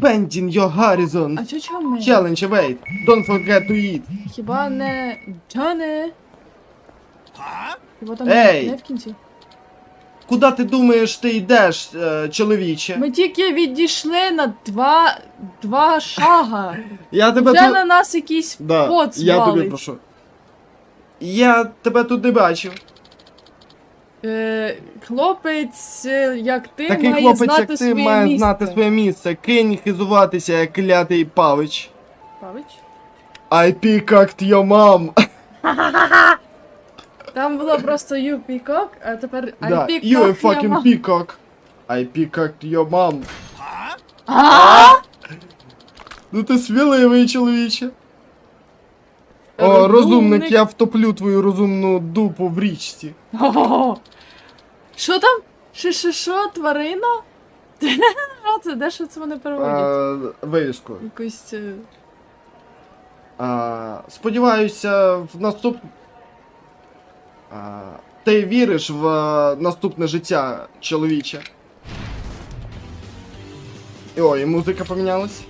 Bending your horizon. А чо чого ми? Challenge await. Don't forget to eat. Хіба не Джоне? Хіба там Ей! не в кінці? Куда ти думаєш, ти йдеш, е, чоловіче? Ми тільки відійшли на два, два шага. Я тебе Вже тут... на нас якийсь Да, пот я тобі звалить. прошу. Я тебе тут не бачив. Е, хлопець, е, як ти, Такий має хлопець, знати як ти, своє має місце. знати своє місце. Кинь хизуватися, як клятий павич. Павич? I peacocked your mom. Там було просто you peacock, а тепер I Да, peacock you a fucking mom. peacock. I peacocked your mom. А? Ну ти сміливий, чоловіче. О, Розумник. я втоплю твою розумну дупу в річці. О! Що там? Що, що, що, тварина? Що це? Де що це вони переводять? А, вивіску. Якусь... е, А, сподіваюся, в наступ... А, ти віриш в е, наступне життя, чоловіче? Ой, і музика помінялась.